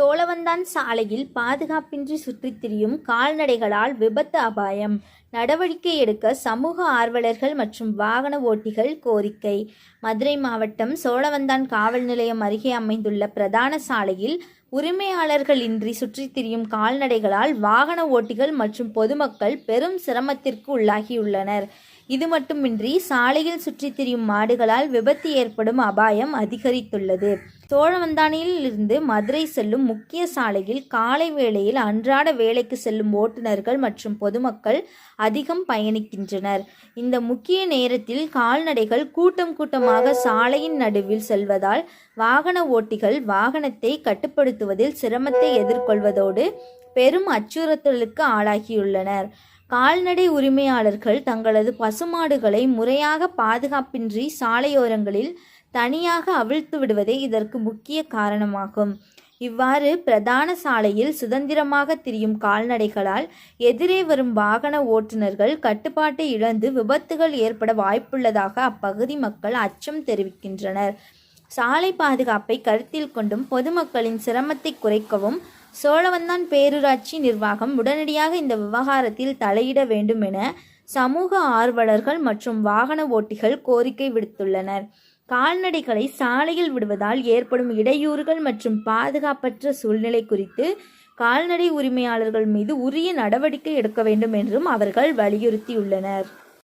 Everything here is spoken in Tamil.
சோழவந்தான் சாலையில் பாதுகாப்பின்றி சுற்றித் திரியும் கால்நடைகளால் விபத்து அபாயம். நடவடிக்கை எடுக்க சமூக ஆர்வலர்கள் மற்றும் வாகன ஓட்டிகள் கோரிக்கை. மதுரை மாவட்டம் சோழவந்தான் காவல் நிலையம் அருகே அமைந்துள்ள பிரதான சாலையில் உரிமையாளர்களின்றி சுற்றித் திரியும் கால்நடைகளால் வாகன ஓட்டிகள் மற்றும் பொதுமக்கள் பெரும் சிரமத்திற்கு உள்ளாகியுள்ளனர். இது மட்டுமின்றி சாலையில் சுற்றித் திரியும் மாடுகளால் விபத்து ஏற்படும் அபாயம் அதிகரித்துள்ளது. சோழவந்தானியில் இருந்து மதுரை செல்லும் முக்கிய சாலையில் காலை வேளையில் அன்றாட வேலைக்கு செல்லும் ஓட்டுநர்கள் மற்றும் பொதுமக்கள் அதிகம் பயணிக்கின்றனர். இந்த முக்கிய நேரத்தில் கால்நடைகள் கூட்டம் கூட்டமாக சாலையின் நடுவில் செல்வதால் வாகன ஓட்டிகள் வாகனத்தை கட்டுப்படுத்துவதில் சிரமத்தை எதிர்கொள்வதோடு பெரும் அச்சுறுத்தலுக்கு ஆளாகியுள்ளனர். கால்நடை உரிமையாளர்கள் தங்களது பசுமாடுகளை முறையாக பாதுகாப்பின்றி சாலையோரங்களில் தனியாக அவிழ்த்து விடுவதே இதற்கு முக்கிய காரணமாகும். இவ்வாறு பிரதான சாலையில் சுதந்திரமாக திரியும் கால்நடைகளால் எதிரே வரும் வாகன ஓட்டுநர்கள் கட்டுப்பாட்டை இழந்து விபத்துகள் ஏற்பட வாய்ப்புள்ளதாக அப்பகுதி மக்கள் அச்சம் தெரிவிக்கின்றனர். சாலை பாதுகாப்பை கருத்தில் கொண்டும் பொதுமக்களின் சிரமத்தை குறைக்கவும் சோழவந்தான் பேரூராட்சி நிர்வாகம் உடனடியாக இந்த விவகாரத்தில் தலையிட வேண்டும் என சமூக ஆர்வலர்கள் மற்றும் வாகன ஓட்டிகள் கோரிக்கை விடுத்துள்ளனர். கால்நடைகளை சாலையில் விடுவதால் ஏற்படும் இடையூறுகள் மற்றும் பாதுகாப்பற்ற சூழ்நிலை குறித்து கால்நடை உரிமையாளர்கள் மீது உரிய நடவடிக்கை எடுக்க வேண்டும் என்றும் அவர்கள் வலியுறுத்தியுள்ளனர்.